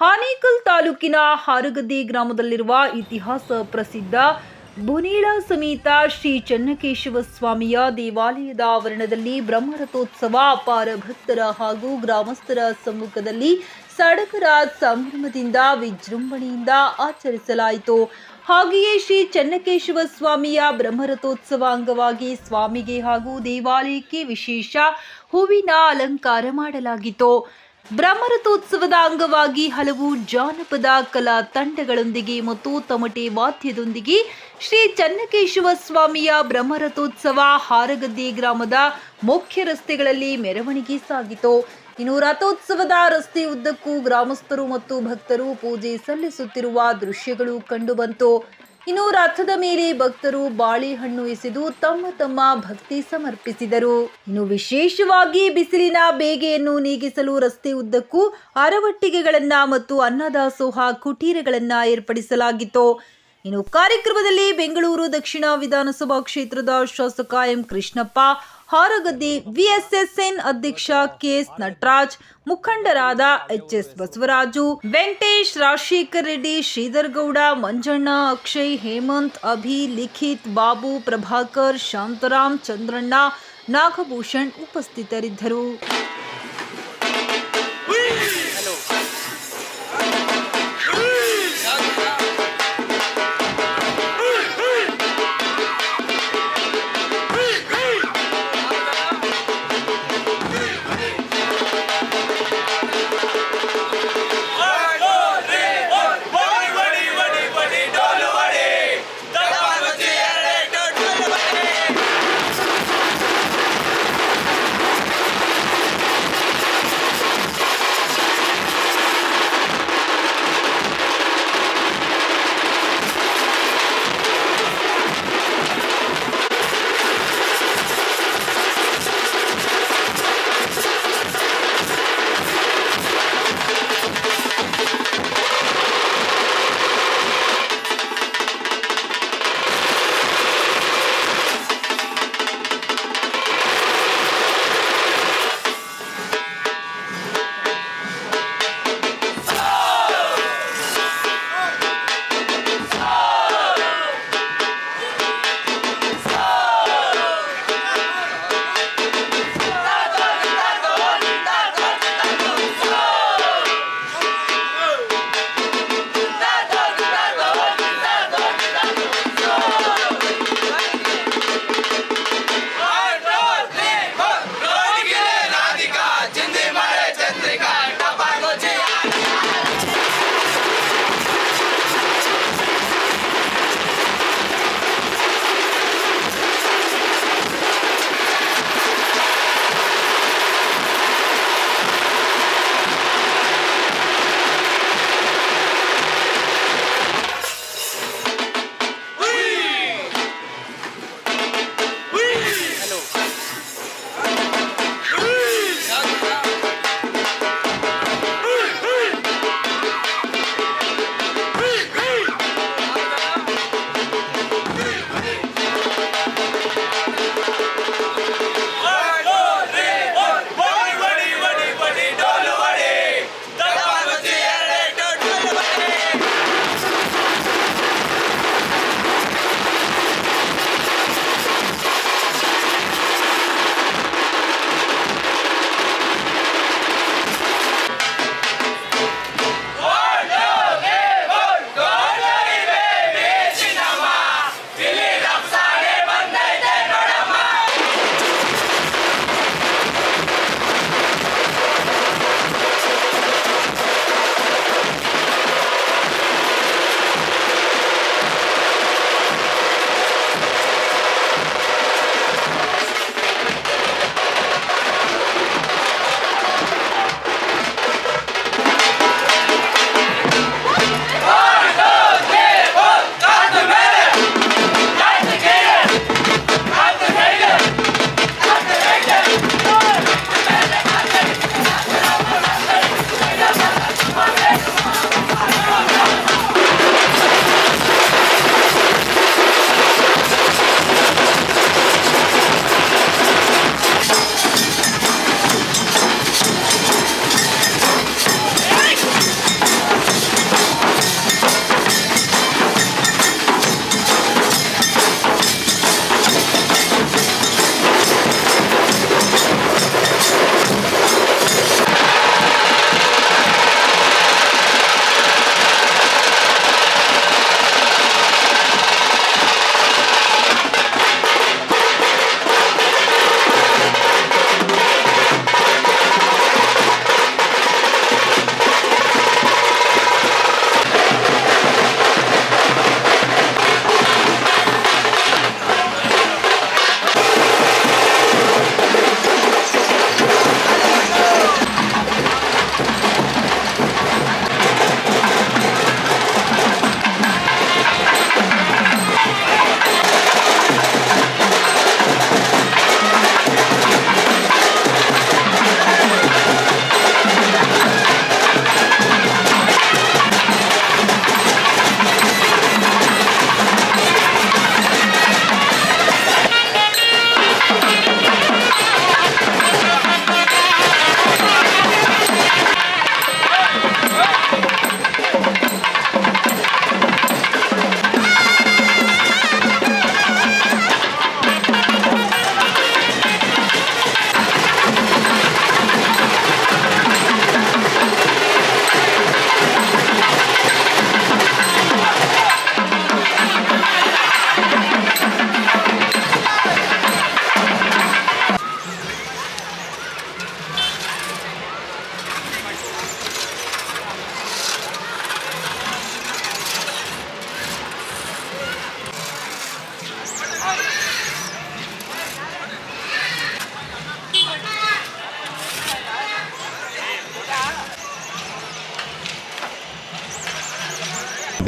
ಹಾನೇಕಲ್ ತಾಲೂಕಿನ ಹಾರಗದ್ದೆ ಗ್ರಾಮದಲ್ಲಿರುವ ಇತಿಹಾಸ ಪ್ರಸಿದ್ಧ ಬುನೀಳ ಸಮೇತ ಶ್ರೀ ಚನ್ನಕೇಶವ ಸ್ವಾಮಿಯ ದೇವಾಲಯದ ಆವರಣದಲ್ಲಿ ಬ್ರಹ್ಮರಥೋತ್ಸವ ಅಪಾರ ಭಕ್ತರ ಹಾಗೂ ಗ್ರಾಮಸ್ಥರ ಸಮ್ಮುಖದಲ್ಲಿ ಸಡಗರ ಸಂಭ್ರಮದಿಂದ ವಿಜೃಂಭಣೆಯಿಂದ ಆಚರಿಸಲಾಯಿತು. ಹಾಗೆಯೇ ಶ್ರೀ ಚನ್ನಕೇಶವ ಸ್ವಾಮಿಯ ಬ್ರಹ್ಮರಥೋತ್ಸವ ಅಂಗವಾಗಿ ಸ್ವಾಮಿಗೆ ಹಾಗೂ ದೇವಾಲಯಕ್ಕೆ ವಿಶೇಷ ಹೂವಿನ ಅಲಂಕಾರ ಮಾಡಲಾಗಿತ್ತು. ಬ್ರಹ್ಮರಥೋತ್ಸವದ ಅಂಗವಾಗಿ ಹಲವು ಜಾನಪದ ಕಲಾ ತಂಡಗಳೊಂದಿಗೆ ಮತ್ತು ತಮಟೆ ವಾದ್ಯದೊಂದಿಗೆ ಶ್ರೀ ಚನ್ನಕೇಶವ ಸ್ವಾಮಿಯ ಬ್ರಹ್ಮರಥೋತ್ಸವ ಹಾರಗದ್ದೆ ಗ್ರಾಮದ ಮುಖ್ಯ ರಸ್ತೆಗಳಲ್ಲಿ ಮೆರವಣಿಗೆ ಸಾಗಿತು. ಇನ್ನು ರಥೋತ್ಸವದ ರಸ್ತೆ ಉದ್ದಕ್ಕೂ ಗ್ರಾಮಸ್ಥರು ಮತ್ತು ಭಕ್ತರು ಪೂಜೆ ಸಲ್ಲಿಸುತ್ತಿರುವ ದೃಶ್ಯಗಳು ಕಂಡುಬಂತು. ಇನ್ನು ರಥದ ಮೇಲೆ ಭಕ್ತರು ಬಾಳೆಹಣ್ಣು ಎಸೆದು ತಮ್ಮ ತಮ್ಮ ಭಕ್ತಿ ಸಮರ್ಪಿಸಿದರು. ಇನ್ನು ವಿಶೇಷವಾಗಿ ಬಿಸಿಲಿನ ಬೇಗೆಯನ್ನು ನೀಗಿಸಲು ರಸ್ತೆ ಉದ್ದಕ್ಕೂ ಅರವಟ್ಟಿಗೆಗಳನ್ನ ಮತ್ತು ಅನ್ನದಾಸೋಹ ಕುಟೀರಗಳನ್ನ ಏರ್ಪಡಿಸಲಾಗಿತ್ತು. ಇನ್ನು ಕಾರ್ಯಕ್ರಮದಲ್ಲಿ ಬೆಂಗಳೂರು ದಕ್ಷಿಣ ವಿಧಾನಸಭಾ ಕ್ಷೇತ್ರದ ಶಾಸಕ ಎಂ ಕೃಷ್ಣಪ್ಪ ಹಾರಗದ್ದೆ ವಿಎಸ್ಎಸ್ಎನ್ ಅಧ್ಯಕ್ಷ ಕೆಎಸ್ ನಟರಾಜ್ ಮುಖಂಡರಾದ ಎಚ್ ಎಸ್ ಬಸವರಾಜು ವೆಂಕಟೇಶ್ ರಾಜಶೇಖರ್ ರೆಡ್ಡಿ ಶ್ರೀಧರ್ ಗೌಡ ಮಂಜಣ್ಣ ಅಕ್ಷಯ್ ಹೇಮಂತ್ ಅಭಿ ಲಿಖಿತ್ ಬಾಬು ಪ್ರಭಾಕರ್ ಶಾಂತರಾಮ್ ಚಂದ್ರಣ್ಣ ನಾಗಭೂಷಣ್ ಉಪಸ್ಥಿತರಿದ್ದರು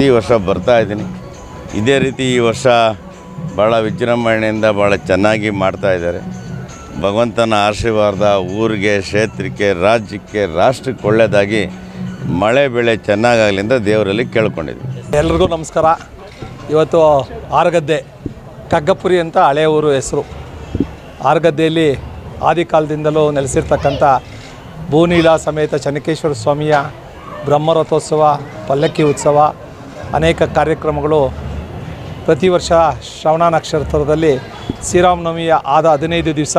ಪ್ರತಿ ವರ್ಷ ಬರ್ತಾ ಇದ್ದೀನಿ. ಇದೇ ರೀತಿ ಈ ವರ್ಷ ಭಾಳ ವಿಜೃಂಭಣೆಯಿಂದ ಭಾಳ ಚೆನ್ನಾಗಿ ಮಾಡ್ತಾ ಇದ್ದಾರೆ. ಭಗವಂತನ ಆಶೀರ್ವಾದ ಊರಿಗೆ, ಕ್ಷೇತ್ರಕ್ಕೆ, ರಾಜ್ಯಕ್ಕೆ ರಾಷ್ಟ್ರಕ್ಕೆ ಒಳ್ಳೆಯದಾಗಿ ಮಳೆ, ಬೆಳೆ ಚೆನ್ನಾಗಾಗಲಿ ಅಂತ ದೇವರಲ್ಲಿ ಕೇಳ್ಕೊಂಡಿದ್ವಿ. ಎಲ್ರಿಗೂ ನಮಸ್ಕಾರ. ಇವತ್ತು ಆರಗದ್ದೆ, ಕಗ್ಗಪುರಿ ಅಂತ ಹಳೆಯ ಊರು ಹೆಸರು. ಆರಗದ್ದೆಯಲ್ಲಿ ಆದಿಕಾಲದಿಂದಲೂ ನೆಲೆಸಿರ್ತಕ್ಕಂಥ ಭೂನೀಲ ಸಮೇತ ಚನ್ನಕೇಶ್ವರ ಸ್ವಾಮಿಯ ಬ್ರಹ್ಮರಥೋತ್ಸವ, ಪಲ್ಲಕ್ಕಿ ಉತ್ಸವ ಅನೇಕ ಕಾರ್ಯಕ್ರಮಗಳು ಪ್ರತಿ ವರ್ಷ ಶ್ರವಣ ನಕ್ಷತ್ರದಲ್ಲಿ ಶ್ರೀರಾಮನವಮಿಯ ಆದ ಹದಿನೈದು ದಿವಸ,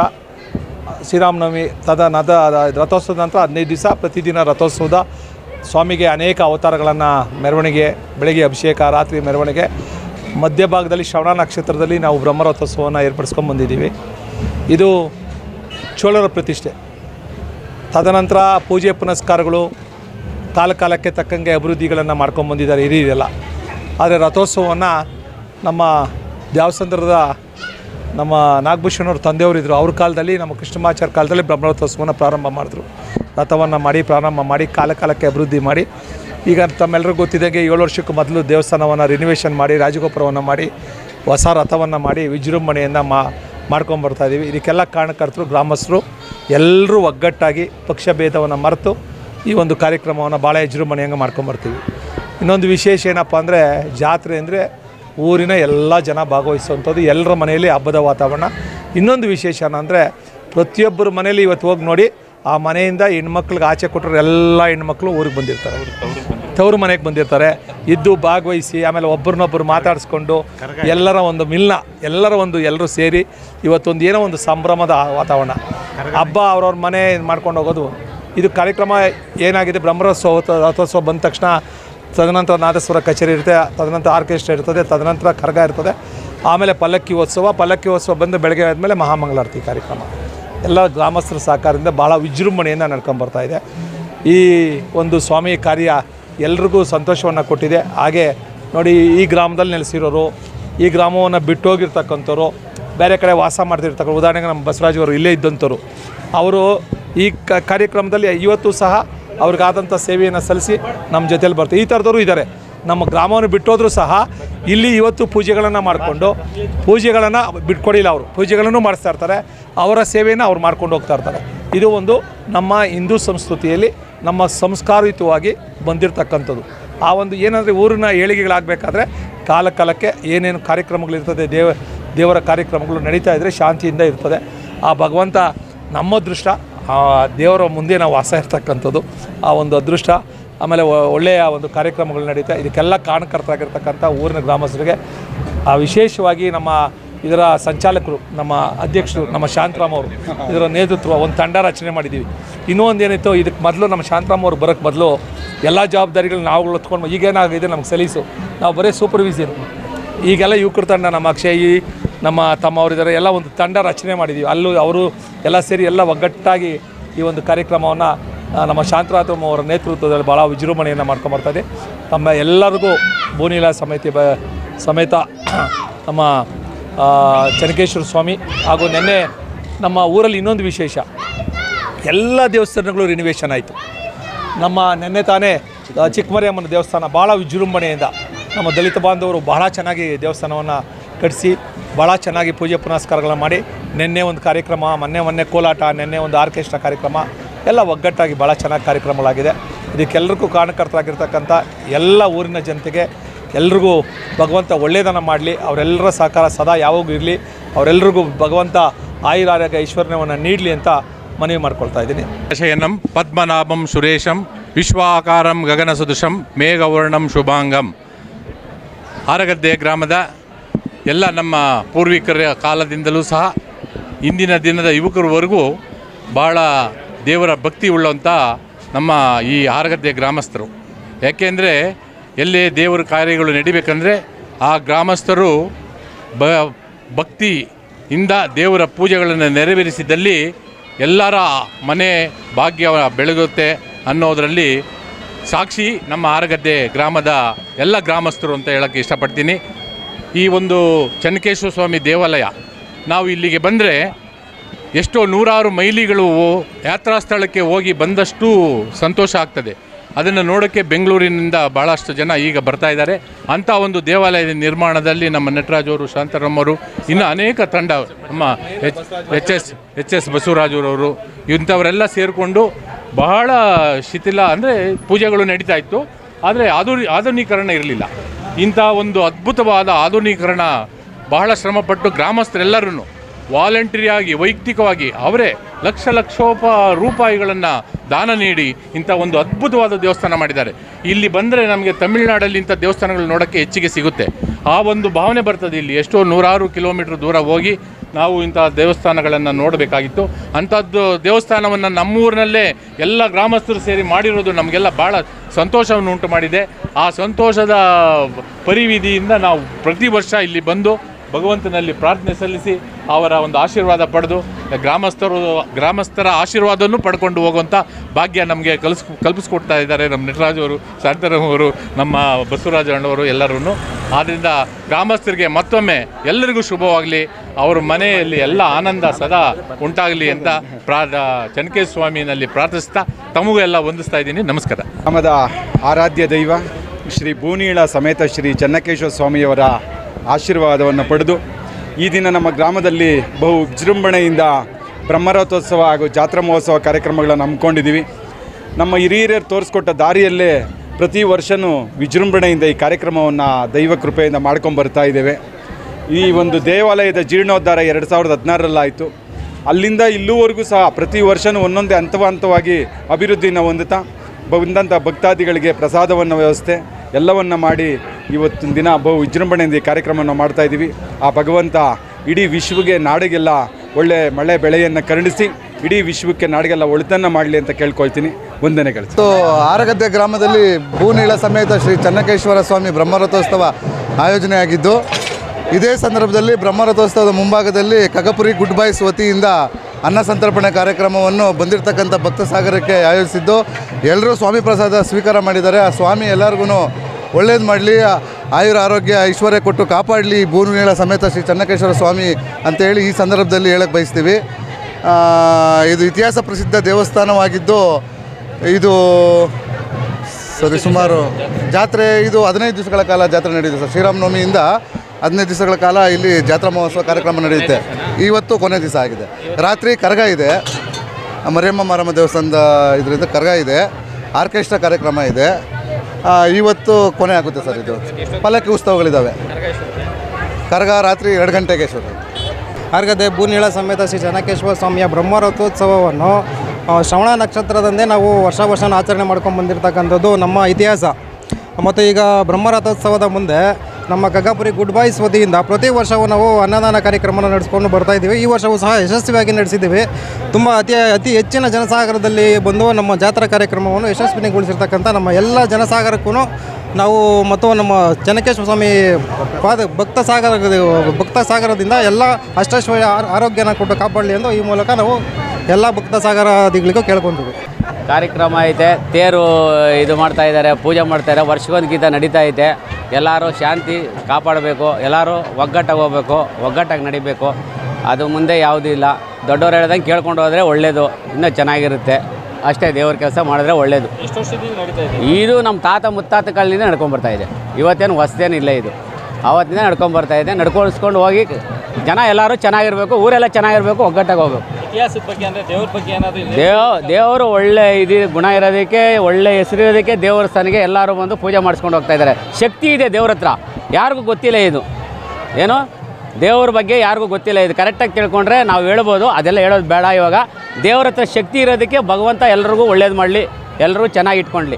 ಶ್ರೀರಾಮನವಮಿ ತದ ನದ ರಥೋತ್ಸವದ ನಂತರ ಹದಿನೈದು ದಿವಸ ಪ್ರತಿದಿನ ರಥೋತ್ಸವದ ಸ್ವಾಮಿಗೆ ಅನೇಕ ಅವತಾರಗಳನ್ನು ಮೆರವಣಿಗೆ, ಬೆಳಗ್ಗೆ ಅಭಿಷೇಕ, ರಾತ್ರಿ ಮೆರವಣಿಗೆ. ಮಧ್ಯಭಾಗದಲ್ಲಿ ಶ್ರವಣ ನಕ್ಷತ್ರದಲ್ಲಿ ನಾವು ಬ್ರಹ್ಮರಥೋತ್ಸವವನ್ನು ಏರ್ಪಡಿಸ್ಕೊಂಡು ಬಂದಿದ್ದೀವಿ. ಇದು ಚೋಳರ ಪ್ರತಿಷ್ಠೆ. ತದನಂತರ ಪೂಜೆ ಪುನಸ್ಕಾರಗಳು ಕಾಲ ಕಾಲಕ್ಕೆ ತಕ್ಕಂಗೆ ಅಭಿವೃದ್ಧಿಗಳನ್ನು ಮಾಡ್ಕೊಂಬಂದಿದ್ದಾರೆ ಹಿರಿಯರೆಲ್ಲ ಆದರೆ ರಥೋತ್ಸವವನ್ನು ನಮ್ಮ ದೇವಸಂದ್ರದ ನಮ್ಮ ನಾಗಭೂಷಣವ್ರ ತಂದೆಯವರಿದ್ದರು ಅವ್ರ ಕಾಲದಲ್ಲಿ ನಮ್ಮ ಕೃಷ್ಣಮಾಚಾರ ಕಾಲದಲ್ಲಿ ಬ್ರಹ್ಮರಥೋತ್ಸವವನ್ನು ಪ್ರಾರಂಭ ಮಾಡಿದ್ರು. ರಥವನ್ನು ಮಾಡಿ ಪ್ರಾರಂಭ ಮಾಡಿ ಕಾಲಕಾಲಕ್ಕೆ ಅಭಿವೃದ್ಧಿ ಮಾಡಿ. ಈಗ ತಮ್ಮೆಲ್ಲರಿಗೂ ಗೊತ್ತಿದ್ದಂಗೆ ಏಳು ವರ್ಷಕ್ಕೂ ಮೊದಲು ದೇವಸ್ಥಾನವನ್ನು ರಿನಿವೇಷನ್ ಮಾಡಿ, ರಾಜಗೋಪುರವನ್ನು ಮಾಡಿ, ಹೊಸ ರಥವನ್ನು ಮಾಡಿ ವಿಜೃಂಭಣೆಯಿಂದ ಮಾ ಮಾಡ್ಕೊಂಬರ್ತಾ ಇದ್ದೀವಿ ಇದಕ್ಕೆಲ್ಲ ಕಾರಣಕರ್ತರು, ಗ್ರಾಮಸ್ಥರು. ಎಲ್ಲರೂ ಒಗ್ಗಟ್ಟಾಗಿ ಪಕ್ಷಭೇದವನ್ನು ಮರೆತು ಈ ಒಂದು ಕಾರ್ಯಕ್ರಮವನ್ನು ಭಾಳ ವಿಜೃಂಭಣೆಯಂಗೆ ಮಾಡ್ಕೊಂಬರ್ತೀವಿ ಇನ್ನೊಂದು ವಿಶೇಷ ಏನಪ್ಪ ಅಂದರೆ ಜಾತ್ರೆ ಅಂದರೆ ಊರಿನ ಎಲ್ಲ ಜನ ಭಾಗವಹಿಸುವಂಥದ್ದು ಎಲ್ಲರ ಮನೆಯಲ್ಲಿ ಹಬ್ಬದ ವಾತಾವರಣ. ಇನ್ನೊಂದು ವಿಶೇಷ ಅಂದರೆ ಪ್ರತಿಯೊಬ್ಬರ ಮನೆಯಲ್ಲಿ ಇವತ್ತು ಹೋಗಿ ನೋಡಿ ಆ ಮನೆಯಿಂದ ಹೆಣ್ಮಕ್ಳಿಗೆ ಆಚೆ ಕೊಟ್ಟರು ಎಲ್ಲ ಹೆಣ್ಮಕ್ಳು ಊರಿಗೆ ಬಂದಿರ್ತಾರೆ. ತವರು ಮನೆಗೆ ಬಂದಿರ್ತಾರೆ. ಇದ್ದು ಭಾಗವಹಿಸಿ ಆಮೇಲೆ ಒಬ್ಬರನ್ನೊಬ್ಬರು ಮಾತಾಡಿಸ್ಕೊಂಡು ಎಲ್ಲರ ಒಂದು ಮಿಲ್ನ ಎಲ್ಲರ ಒಂದು ಎಲ್ಲರೂ ಸೇರಿ ಇವತ್ತೊಂದು ಏನೋ ಒಂದು ಸಂಭ್ರಮದ ವಾತಾವರಣ. ಹಬ್ಬ ಅವ್ರವ್ರ ಮನೆ ಮಾಡ್ಕೊಂಡು ಹೋಗೋದು ಇದು ಕಾರ್ಯಕ್ರಮ ಏನಾಗಿದೆ? ಬ್ರಹ್ಮರಥೋತ್ಸವ ರಥೋತ್ಸವ ಬಂದ ತಕ್ಷಣ ತದನಂತರ ನಾದಸ್ವರ ಕಚೇರಿ ಇರುತ್ತೆ, ತದನಂತರ ಆರ್ಕೆಸ್ಟ್ರಾ ಇರ್ತದೆ, ತದನಂತರ ಕರಗ ಇರ್ತದೆ, ಆಮೇಲೆ ಪಲ್ಲಕ್ಕಿ ಉತ್ಸವ ಪಲ್ಲಕ್ಕಿ ಉತ್ಸವ ಬಂದು ಬೆಳಗ್ಗೆ ಆದಮೇಲೆ ಮಹಾಮಂಗಳಾರತಿ ಕಾರ್ಯಕ್ರಮ. ಎಲ್ಲ ಗ್ರಾಮಸ್ಥರ ಸಹಕಾರದಿಂದ ಭಾಳ ವಿಜೃಂಭಣೆಯಿಂದ ನಡ್ಕೊಂಡ್ಬರ್ತಾ ಇದೆ. ಈ ಒಂದು ಸ್ವಾಮಿ ಕಾರ್ಯ ಎಲ್ರಿಗೂ ಸಂತೋಷವನ್ನು ಕೊಟ್ಟಿದೆ. ಹಾಗೆ ನೋಡಿ, ಈ ಗ್ರಾಮದಲ್ಲಿ ನೆಲೆಸಿರೋರು, ಈ ಗ್ರಾಮವನ್ನು ಬಿಟ್ಟೋಗಿರ್ತಕ್ಕಂಥವ್ರು, ಬೇರೆ ಕಡೆ ವಾಸ ಮಾಡ್ತಿರ್ತಕ್ಕಂಥ ಉದಾಹರಣೆಗೆ ನಮ್ಮ ಬಸವರಾಜ್ ಅವರು ಇಲ್ಲೇ ಇದ್ದಂಥವ್ರು, ಅವರು ಈ ಕಾರ್ಯಕ್ರಮದಲ್ಲಿ ಇವತ್ತು ಸಹ ಅವ್ರಿಗಾದಂಥ ಸೇವೆಯನ್ನು ಸಲ್ಲಿಸಿ ನಮ್ಮ ಜೊತೆಯಲ್ಲಿ ಬರ್ತಾರೆ. ಈ ಥರದವರು ಇದ್ದಾರೆ. ನಮ್ಮ ಗ್ರಾಮವನ್ನು ಬಿಟ್ಟೋದ್ರೂ ಸಹ ಇಲ್ಲಿ ಇವತ್ತು ಪೂಜೆಗಳನ್ನು ಮಾಡಿಕೊಂಡು, ಪೂಜೆಗಳನ್ನು ಬಿಟ್ಕೊಡಿಲ್ಲ ಅವರು. ಪೂಜೆಗಳನ್ನು ಮಾಡಿಸ್ತಾ ಇರ್ತಾರೆ. ಅವರ ಸೇವೆಯನ್ನು ಅವ್ರು ಮಾಡ್ಕೊಂಡು ಹೋಗ್ತಾ ಇರ್ತಾರೆ. ಇದು ಒಂದು ನಮ್ಮ ಹಿಂದೂ ಸಂಸ್ಕೃತಿಯಲ್ಲಿ ನಮ್ಮ ಸಂಸ್ಕಾರಯುತವಾಗಿ ಬಂದಿರತಕ್ಕಂಥದ್ದು. ಆ ಒಂದು ಏನಂದರೆ ಊರಿನ ಏಳಿಗೆಗಳಾಗಬೇಕಾದ್ರೆ ಕಾಲ ಕಾಲಕ್ಕೆ ಏನೇನು ಕಾರ್ಯಕ್ರಮಗಳಿರ್ತದೆ, ದೇವ, ದೇವರ ಕಾರ್ಯಕ್ರಮಗಳು ನಡೀತಾ ಇದ್ದರೆ ಶಾಂತಿಯಿಂದ ಇರ್ತದೆ. ಆ ಭಗವಂತ ನಮ್ಮ ಅದೃಷ್ಟ ಆ ದೇವರ ಮುಂದೆ ನಾವು ವಾಸ ಇರ್ತಕ್ಕಂಥದ್ದು, ಆ ಒಂದು ಅದೃಷ್ಟ, ಆಮೇಲೆ ಒಳ್ಳೆಯ ಒಂದು ಕಾರ್ಯಕ್ರಮಗಳು ನಡೀತಾ, ಇದಕ್ಕೆಲ್ಲ ಕಾರಣಕರ್ತರಾಗಿರ್ತಕ್ಕಂಥ ಊರಿನ ಗ್ರಾಮಸ್ಥರಿಗೆ, ಆ ವಿಶೇಷವಾಗಿ ನಮ್ಮ ಇದರ ಸಂಚಾಲಕರು, ನಮ್ಮ ಅಧ್ಯಕ್ಷರು, ನಮ್ಮ ಶಾಂತರಾಮ್ ಅವರು, ಇದರ ನೇತೃತ್ವ, ಒಂದು ತಂಡ ರಚನೆ ಮಾಡಿದ್ದೀವಿ. ಇನ್ನೂ ಒಂದು ಏನಿತ್ತು ಇದಕ್ಕೆ ಮೊದಲು ನಮ್ಮ ಶಾಂತರಾಮ್ ಅವರು ಬರೋಕ್ಕೆ ಮೊದಲು ಎಲ್ಲ ಜವಾಬ್ದಾರಿಗಳನ್ನ ನಾವು ಹೊತ್ಕೊಂಡು, ಈಗೇನಾಗಿದೆ ನಮ್ಗೆ ಸಲೀಸು, ನಾವು ಬರೀ ಸೂಪರ್ವಿಸಿರ್ ಈಗೆಲ್ಲ ಯುವಕರ ತಂಡ ನಮ್ಮ ಅಕ್ಷಯ್ ನಮ್ಮ ತಮ್ಮವರಿದ್ದಾರೆ ಎಲ್ಲ ಒಂದು ತಂಡ ರಚನೆ ಮಾಡಿದ್ದೀವಿ ಅಲ್ಲೂ ಅವರು ಎಲ್ಲ ಸೇರಿ ಎಲ್ಲ ಒಗ್ಗಟ್ಟಾಗಿ ಈ ಒಂದು ಕಾರ್ಯಕ್ರಮವನ್ನು ನಮ್ಮ ಶಾಂತರಾತಮ್ಮ ಅವರ ನೇತೃತ್ವದಲ್ಲಿ ಭಾಳ ವಿಜೃಂಭಣೆಯನ್ನು ಮಾಡ್ಕೊಂಬರ್ತದೆ ತಮ್ಮ ಎಲ್ಲರಿಗೂ ಭೂನೀಲ ಸಮೇತ ಬ, ಸಮೇತ, ನಮ್ಮ ಚನಕೇಶ್ವರ ಸ್ವಾಮಿ ಹಾಗೂ ನಿನ್ನೆ ನಮ್ಮ ಊರಲ್ಲಿ ಇನ್ನೊಂದು ವಿಶೇಷ. ಎಲ್ಲ ದೇವಸ್ಥಾನಗಳು ರಿನಿವೇಶನ್ ಆಯಿತು. ನಮ್ಮ ನಿನ್ನೆ ತಾನೇ ಚಿಕ್ಕಮರಿಯಮ್ಮನ ದೇವಸ್ಥಾನ ಭಾಳ ವಿಜೃಂಭಣೆಯಿಂದ ನಮ್ಮ ದಲಿತ ಬಾಂಧವರು ಬಹಳ ಚೆನ್ನಾಗಿ ದೇವಸ್ಥಾನವನ್ನು ಕಟ್ಟಿಸಿ ಭಾಳ ಚೆನ್ನಾಗಿ ಪೂಜೆ ಪುನಸ್ಕಾರಗಳನ್ನ ಮಾಡಿ ನಿನ್ನೆ ಒಂದು ಕಾರ್ಯಕ್ರಮ, ಮೊನ್ನೆ ಮೊನ್ನೆ ಕೋಲಾಟ, ನಿನ್ನೆ ಒಂದು ಆರ್ಕೆಸ್ಟ್ರಾ ಕಾರ್ಯಕ್ರಮ, ಎಲ್ಲ ಒಗ್ಗಟ್ಟಾಗಿ ಭಾಳ ಚೆನ್ನಾಗಿ ಕಾರ್ಯಕ್ರಮಗಳಾಗಿದೆ. ಇದಕ್ಕೆಲ್ಲರಿಗೂ ಕಾರಣಕರ್ತರಾಗಿರ್ತಕ್ಕಂಥ ಎಲ್ಲ ಊರಿನ ಜನತೆಗೆ ಎಲ್ರಿಗೂ ಭಗವಂತ ಒಳ್ಳೆಯದನ್ನು ಮಾಡಲಿ, ಅವರೆಲ್ಲರ ಸಹಕಾರ ಸದಾ ಯಾವಾಗೂ ಇರಲಿ ಅವರೆಲ್ಲರಿಗೂ ಭಗವಂತ ಆಯುರಾರೋಗ್ಯ ಐಶ್ವರ್ಯವನ್ನು ನೀಡಲಿ ಅಂತ ಮನವಿ ಮಾಡ್ಕೊಳ್ತಾ ಇದ್ದೀನಿ. ಶಯನಂ ಪದ್ಮನಾಭಂ ಸುರೇಶಂ ವಿಶ್ವಾಕಾರಂ ಗಗನ ಸದೃಶಂ ಮೇಘವರ್ಣಂ ಶುಭಾಂಗಂ. ಆರಗದ್ದೆ ಗ್ರಾಮದ ಎಲ್ಲ ನಮ್ಮ ಪೂರ್ವಿಕರ ಕಾಲದಿಂದಲೂ ಸಹ ಇಂದಿನ ದಿನದ ಯುವಕರವರೆಗೂ ಭಾಳ ದೇವರ ಭಕ್ತಿ ಉಳ್ಳಂಥ ನಮ್ಮ ಈ ಆರಗದ್ದೆ ಗ್ರಾಮಸ್ಥರು. ಯಾಕೆಂದರೆ ಎಲ್ಲೇ ದೇವರ ಕಾರ್ಯಗಳು ನಡಿಬೇಕಂದ್ರೆ ಆ ಗ್ರಾಮಸ್ಥರು ಬ ಭಕ್ತಿಯಿಂದ ದೇವರ ಪೂಜೆಗಳನ್ನು ನೆರವೇರಿಸಿದಲ್ಲಿ ಎಲ್ಲರ ಮನೆ ಭಾಗ್ಯ ಬೆಳಗುತ್ತೆ ಅನ್ನೋದರಲ್ಲಿ ಸಾಕ್ಷಿ ನಮ್ಮ ಆರಗದ್ದೆ ಗ್ರಾಮದ ಎಲ್ಲ ಗ್ರಾಮಸ್ಥರು ಅಂತ ಹೇಳೋಕ್ಕೆ ಇಷ್ಟಪಡ್ತೀನಿ. ಈ ಒಂದು ಚನ್ನಕೇಶ್ವರ ಸ್ವಾಮಿ ದೇವಾಲಯ. ನಾವು ಇಲ್ಲಿಗೆ ಬಂದರೆ ಎಷ್ಟೋ ನೂರಾರು ಮೈಲಿಗಳು ಯಾತ್ರಾ ಸ್ಥಳಕ್ಕೆ ಹೋಗಿ ಬಂದಷ್ಟು ಸಂತೋಷ ಆಗ್ತದೆ. ಅದನ್ನು ನೋಡೋಕ್ಕೆ ಬೆಂಗಳೂರಿನಿಂದ ಭಾಳಷ್ಟು ಜನ ಈಗ ಬರ್ತಾ ಇದ್ದಾರೆ. ಅಂಥ ಒಂದು ದೇವಾಲಯದ ನಿರ್ಮಾಣದಲ್ಲಿ ನಮ್ಮ ನಟರಾಜವರು ಅವರು, ಶಾಂತಾರಾಮ್ ಅವರು, ಇನ್ನು ಅನೇಕ ತಂಡ ನಮ್ಮ H H S H S ಬಸವರಾಜರವರು ಇಂಥವರೆಲ್ಲ ಸೇರಿಕೊಂಡು ಬಹಳ ಶಿಥಿಲ ಅಂದರೆ ಪೂಜೆಗಳು ನಡೀತಾ ಇತ್ತು. ಆದರೆ ಆಧು ಆಧುನೀಕರಣ ಇರಲಿಲ್ಲ. ಇಂಥ ಒಂದು ಅದ್ಭುತವಾದ ಆಧುನೀಕರಣ ಬಹಳ ಶ್ರಮಪಟ್ಟು ಗ್ರಾಮಸ್ಥರೆಲ್ಲರೂ ವಾಲಂಟರಿಯಾಗಿ, ವೈಯಕ್ತಿಕವಾಗಿ ಅವರೇ ಲಕ್ಷ ಲಕ್ಷೋಪ ರೂಪಾಯಿಗಳನ್ನು ದಾನ ನೀಡಿ ಇಂಥ ಒಂದು ಅದ್ಭುತವಾದ ದೇವಸ್ಥಾನ ಮಾಡಿದ್ದಾರೆ. ಇಲ್ಲಿ ಬಂದರೆ ನಮಗೆ ತಮಿಳುನಾಡಲ್ಲಿ ಇಂಥ ದೇವಸ್ಥಾನಗಳು ನೋಡೋಕ್ಕೆ ಹೆಚ್ಚಿಗೆ ಸಿಗುತ್ತೆ. ಆ ಒಂದು ಭಾವನೆ ಬರ್ತದೆ ಇಲ್ಲಿ. ಎಷ್ಟೋ ನೂರಾರು ಕಿಲೋಮೀಟ್ರ್ ದೂರ ಹೋಗಿ ನಾವು ಇಂತಹ ದೇವಸ್ಥಾನಗಳನ್ನು ನೋಡಬೇಕಾಗಿತ್ತು. ಅಂಥದ್ದು ದೇವಸ್ಥಾನವನ್ನು ನಮ್ಮೂರಿನಲ್ಲೇ ಎಲ್ಲ ಗ್ರಾಮಸ್ಥರು ಸೇರಿ ಮಾಡಿರೋದು ನಮಗೆಲ್ಲ ಭಾಳ ಸಂತೋಷವನ್ನು ಉಂಟು ಮಾಡಿದೆ. ಆ ಸಂತೋಷದ ಪರಿವಿಧಿಯಿಂದ ನಾವು ಪ್ರತಿ ವರ್ಷ ಇಲ್ಲಿ ಬಂದು ಭಗವಂತನಲ್ಲಿ ಪ್ರಾರ್ಥನೆ ಸಲ್ಲಿಸಿ ಅವರ ಒಂದು ಆಶೀರ್ವಾದ ಪಡೆದು, ಗ್ರಾಮಸ್ಥರು, ಗ್ರಾಮಸ್ಥರ ಆಶೀರ್ವಾದವನ್ನು ಪಡ್ಕೊಂಡು ಹೋಗುವಂಥ ಭಾಗ್ಯ ನಮಗೆ ಕಲಿಸ್, ಕಲ್ಪಿಸ್ಕೊಡ್ತಾ ಇದ್ದಾರೆ ನಮ್ಮ ನಟರಾಜ್ ಅವರು, ಶಾಂತರಾಮ್ ನಮ್ಮ ಬಸವರಾಜ ಅಣ್ಣವರು ಎಲ್ಲರೂ ಆದ್ದರಿಂದ ಗ್ರಾಮಸ್ಥರಿಗೆ ಮತ್ತೊಮ್ಮೆ ಎಲ್ಲರಿಗೂ ಶುಭವಾಗಲಿ. ಅವರ ಮನೆಯಲ್ಲಿ ಎಲ್ಲ ಆನಂದ ಸದಾ ಉಂಟಾಗಲಿ ಅಂತ ಪ್ರಾ ಚನಕೇಶ ಸ್ವಾಮಿನಲ್ಲಿ ಪ್ರಾರ್ಥಿಸ್ತಾ ತಮಗೂ ಎಲ್ಲ ವಂದಿಸ್ತಾ ಇದ್ದೀನಿ. ನಮಸ್ಕಾರ. ನಮ್ಮದ ಆರಾಧ್ಯ ದೈವ ಶ್ರೀ ಭೂನೀಳ ಸಮೇತ ಶ್ರೀ ಚನ್ನಕೇಶ್ವರ ಸ್ವಾಮಿಯವರ ಆಶೀರ್ವಾದವನ್ನು ಪಡೆದು ಈ ದಿನ ನಮ್ಮ ಗ್ರಾಮದಲ್ಲಿ ಬಹು ವಿಜೃಂಭಣೆಯಿಂದ ಬ್ರಹ್ಮರಥೋತ್ಸವ ಹಾಗೂ ಜಾತ್ರಾ ಮಹೋತ್ಸವ ಕಾರ್ಯಕ್ರಮಗಳನ್ನು ಹಮ್ಮಿಕೊಂಡಿದ್ದೀವಿ. ನಮ್ಮ ಹಿರಿಯರು ತೋರಿಸ್ಕೊಟ್ಟ ದಾರಿಯಲ್ಲೇ ಪ್ರತಿ ವರ್ಷವೂ ವಿಜೃಂಭಣೆಯಿಂದ ಈ ಕಾರ್ಯಕ್ರಮವನ್ನು ದೈವ ಕೃಪೆಯಿಂದ ಮಾಡ್ಕೊಂಡು ಬರ್ತಾ ಇದ್ದೇವೆ. ಈ ಒಂದು ದೇವಾಲಯದ ಜೀರ್ಣೋದ್ಧಾರ ಎರಡು ಸಾವಿರದ ಹದಿನಾರರಲ್ಲಾಯಿತು. ಅಲ್ಲಿಂದ ಇಲ್ಲೂವರೆಗೂ ಸಹ ಪ್ರತಿ ವರ್ಷವೂ ಒಂದೊಂದೇ ಹಂತವ ಹಂತವಾಗಿ ಅಭಿವೃದ್ಧಿಯನ್ನು ಹೊಂದುತ್ತಾ ಬಂದಂಥ ಭಕ್ತಾದಿಗಳಿಗೆ ಪ್ರಸಾದವನ್ನು ವ್ಯವಸ್ಥೆ ಎಲ್ಲವನ್ನು ಮಾಡಿ ಇವತ್ತಿನ ದಿನ ಬಹು ವಿಜೃಂಭಣೆಯಿಂದ ಈ ಕಾರ್ಯಕ್ರಮವನ್ನು ಮಾಡ್ತಾ ಇದ್ದೀವಿ. ಆ ಭಗವಂತ ಇಡೀ ವಿಶ್ವಗೆ ನಾಡಿಗೆಲ್ಲ ಒಳ್ಳೆ ಮಳೆ ಬೆಳೆಯನ್ನು ಕರುಣಿಸಿ, ಇಡೀ ವಿಶ್ವಕ್ಕೆ ನಾಡಿಗೆಲ್ಲ ಒಳಿತನ್ನು ಮಾಡಲಿ ಅಂತ ಕೇಳ್ಕೊಳ್ತೀನಿ. ವಂದನೆಗಳು ಸೊ ಆರಗದ್ದೆ ಗ್ರಾಮದಲ್ಲಿ ಭೂನೀಳ ಸಮೇತ ಶ್ರೀ ಚನ್ನಕೇಶ್ವರ ಸ್ವಾಮಿ ಬ್ರಹ್ಮರಥೋತ್ಸವ ಆಯೋಜನೆಯಾಗಿದ್ದು, ಇದೇ ಸಂದರ್ಭದಲ್ಲಿ ಬ್ರಹ್ಮರಥೋತ್ಸವದ ಮುಂಭಾಗದಲ್ಲಿ ಕಗಪುರಿ ಗುಡ್ ಬಾಯ್ಸ್ ವತಿಯಿಂದ ಅನ್ನ ಸಂತರ್ಪಣೆ ಕಾರ್ಯಕ್ರಮವನ್ನು ಬಂದಿರತಕ್ಕಂಥ ಭಕ್ತ ಸಾಗರಕ್ಕೆ ಆಯೋಜಿಸಿದ್ದು. ಎಲ್ಲರೂ ಸ್ವಾಮಿ ಪ್ರಸಾದ ಸ್ವೀಕಾರ ಮಾಡಿದ್ದಾರೆ. ಆ ಸ್ವಾಮಿ ಎಲ್ಲರಿಗೂ ಒಳ್ಳೇದು ಮಾಡಲಿ. ಆಯುರ ಆರೋಗ್ಯ, ಐಶ್ವರ್ಯ ಕೊಟ್ಟು ಕಾಪಾಡಲಿ ಭೂನೀಳ ಸಮೇತ ಶ್ರೀ ಚನ್ನಕೇಶ್ವರ ಸ್ವಾಮಿ ಅಂತೇಳಿ ಈ ಸಂದರ್ಭದಲ್ಲಿ ಹೇಳಕ್ಕೆ ಬಯಸ್ತೀವಿ. ಇದು ಇತಿಹಾಸ ಪ್ರಸಿದ್ಧ ದೇವಸ್ಥಾನವಾಗಿದ್ದು ಇದು ಸರಿ, ಸುಮಾರು ಜಾತ್ರೆ, ಇದು ಹದಿನೈದು ದಿವಸಗಳ ಕಾಲ ಜಾತ್ರೆ ನಡೆಯುತ್ತೆ ಸರ್. ಶ್ರೀರಾಮನವಮಿಯಿಂದ ಹದಿನೈದು ದಿವಸಗಳ ಕಾಲ ಇಲ್ಲಿ ಜಾತ್ರಾ ಮಹೋತ್ಸವ ಕಾರ್ಯಕ್ರಮ ನಡೆಯುತ್ತೆ. ಇವತ್ತು ಕೊನೆ ದಿವಸ ಆಗಿದೆ. ರಾತ್ರಿ ಕರಗ ಇದೆ. ಮರಿಯಮ್ಮ ಮಾರಮ್ಮ ದೇವಸ್ಥಾನದ ಇದರಿಂದ ಕರಗ ಇದೆ. ಆರ್ಕೆಸ್ಟ್ರಾ ಕಾರ್ಯಕ್ರಮ ಇದೆ. ಇವತ್ತು ಕೊನೆ ಆಗುತ್ತೆ ಸರ್ ಇದು. ಪಲ್ಲಕ್ಕಿ ಉತ್ಸವಗಳಿದ್ದಾವೆ. ಕರಗ ರಾತ್ರಿ ಎರಡು ಗಂಟೆಗೆ ಶುರು. ಅರ್ಗದೆ ಭೂನೀಳ ಸಮೇತ ಶ್ರೀ ಜನಕೇಶ್ವರ ಸ್ವಾಮಿಯ ಬ್ರಹ್ಮರಥೋತ್ಸವವನ್ನು ಶ್ರವಣ ನಕ್ಷತ್ರದಂದೇ ನಾವು ವರ್ಷ ವರ್ಷನ ಆಚರಣೆ ಮಾಡ್ಕೊಂಡು ಬಂದಿರತಕ್ಕಂಥದ್ದು ನಮ್ಮ ಇತಿಹಾಸ. ಮತ್ತು ಈಗ ಬ್ರಹ್ಮರಥೋತ್ಸವದ ಮುಂದೆ ನಮ್ಮ ಗಗ್ಗಾಪುರಿ ಗುಡ್ ಬಾಯ್ಸ್ ವತಿಯಿಂದ ಪ್ರತಿ ವರ್ಷವೂ ನಾವು ಅನ್ನದಾನ ಕಾರ್ಯಕ್ರಮನ ನಡೆಸ್ಕೊಂಡು ಬರ್ತಾ ಇದ್ದೀವಿ. ಈ ವರ್ಷವೂ ಸಹ ಯಶಸ್ವಿಯಾಗಿ ನಡೆಸಿದ್ದೀವಿ. ತುಂಬ ಅತಿ ಅತಿ ಹೆಚ್ಚಿನ ಜನಸಾಗರದಲ್ಲಿ ಬಂದು ನಮ್ಮ ಜಾತ್ರಾ ಕಾರ್ಯಕ್ರಮವನ್ನು ಯಶಸ್ವಿನಿಗೊಳಿಸಿರ್ತಕ್ಕಂಥ ನಮ್ಮ ಎಲ್ಲ ಜನಸಾಗರಕ್ಕೂ ನಾವು ಮತ್ತು ನಮ್ಮ ಚನ್ನಕೇಶ್ವರ ಸ್ವಾಮಿ ಪಾದ, ಭಕ್ತ ಸಾಗರ ಭಕ್ತ ಸಾಗರದಿಂದ ಎಲ್ಲ ಅಷ್ಟೈಶ್ವರ್ಯ ಆರೋಗ್ಯನ ಕೊಟ್ಟು ಕಾಪಾಡಲಿ ಎಂದು ಈ ಮೂಲಕ ನಾವು ಎಲ್ಲ ಭಕ್ತ ಸಾಗರಾದಿಗಳಿಗೂ ಕೇಳ್ಕೊತೀವಿ. ಕಾರ್ಯಕ್ರಮ ಐತೆ. ತೇರು ಇದು ಮಾಡ್ತಾ ಇದ್ದಾರೆ ಪೂಜೆ ಮಾಡ್ತಾರೆ ವರ್ಷಕ್ಕೊಂದು ಗೀತ ನಡೀತಾ ಐತೆ. ಎಲ್ಲರೂ ಶಾಂತಿ ಕಾಪಾಡಬೇಕು ಎಲ್ಲರೂ ಒಗ್ಗಟ್ಟಾಗಿ ಹೋಗ್ಬೇಕು ಒಗ್ಗಟ್ಟಾಗಿ ನಡಿಬೇಕು. ಅದು ಮುಂದೆ ಯಾವುದೂ ಇಲ್ಲ. ದೊಡ್ಡವ್ರು ಹೇಳ್ದಂಗೆ ಕೇಳ್ಕೊಂಡು ಹೋದರೆ ಒಳ್ಳೆಯದು ಇನ್ನೂ ಚೆನ್ನಾಗಿರುತ್ತೆ. ಅಷ್ಟೇ ದೇವ್ರ ಕೆಲಸ ಮಾಡಿದ್ರೆ ಒಳ್ಳೇದು. ಇದು? ನಮ್ಮ ತಾತ ಮುತ್ತಾತ ಕಾಲದಿಂದ ನಡ್ಕೊಂಬರ್ತಾ ಇದೆ. ಇವತ್ತೇನು ಹೊಸದೇನಿಲ್ಲ ಇದು. ಆವತ್ತಿಂದ ನಡ್ಕೊಂಬರ್ತಾ ಇದೆ. ನಡ್ಕೊಳ್ಸ್ಕೊಂಡು ಹೋಗಿ ಜನ ಎಲ್ಲರೂ ಚೆನ್ನಾಗಿರಬೇಕು ಊರೆಲ್ಲ ಚೆನ್ನಾಗಿರಬೇಕು ಒಗ್ಗಟ್ಟಾಗಿ ಹೋಗ್ಬೇಕು. ದೇವ, ದೇವರು ಒಳ್ಳೆ ಇದು, ಗುಣ ಇರೋದಕ್ಕೆ, ಒಳ್ಳೆ ಹೆಸರು ಇರೋದಕ್ಕೆ ದೇವರ ಸ್ಥಾನಿಗೆ ಎಲ್ಲರೂ ಬಂದು ಪೂಜೆ ಮಾಡಿಸ್ಕೊಂಡು ಹೋಗ್ತಾ ಇದ್ದಾರೆ. ಶಕ್ತಿ ಇದೆ ದೇವ್ರ ಹತ್ರ. ಯಾರಿಗೂ ಗೊತ್ತಿಲ್ಲ ಇದು. ಏನು? ದೇವ್ರ ಬಗ್ಗೆ ಯಾರಿಗೂ ಗೊತ್ತಿಲ್ಲ ಇದು. ಕರೆಕ್ಟಾಗಿ ತಿಳ್ಕೊಂಡ್ರೆ ನಾವು ಹೇಳ್ಬೋದು. ಅದೆಲ್ಲ ಹೇಳೋದು ಬೇಡ ಇವಾಗ. ದೇವ್ರ ಶಕ್ತಿ ಇರೋದಕ್ಕೆ ಭಗವಂತ ಎಲ್ರಿಗೂ ಒಳ್ಳೇದು ಮಾಡಲಿ. ಎಲ್ಲರೂ ಚೆನ್ನಾಗಿ ಇಟ್ಕೊಳ್ಳಿ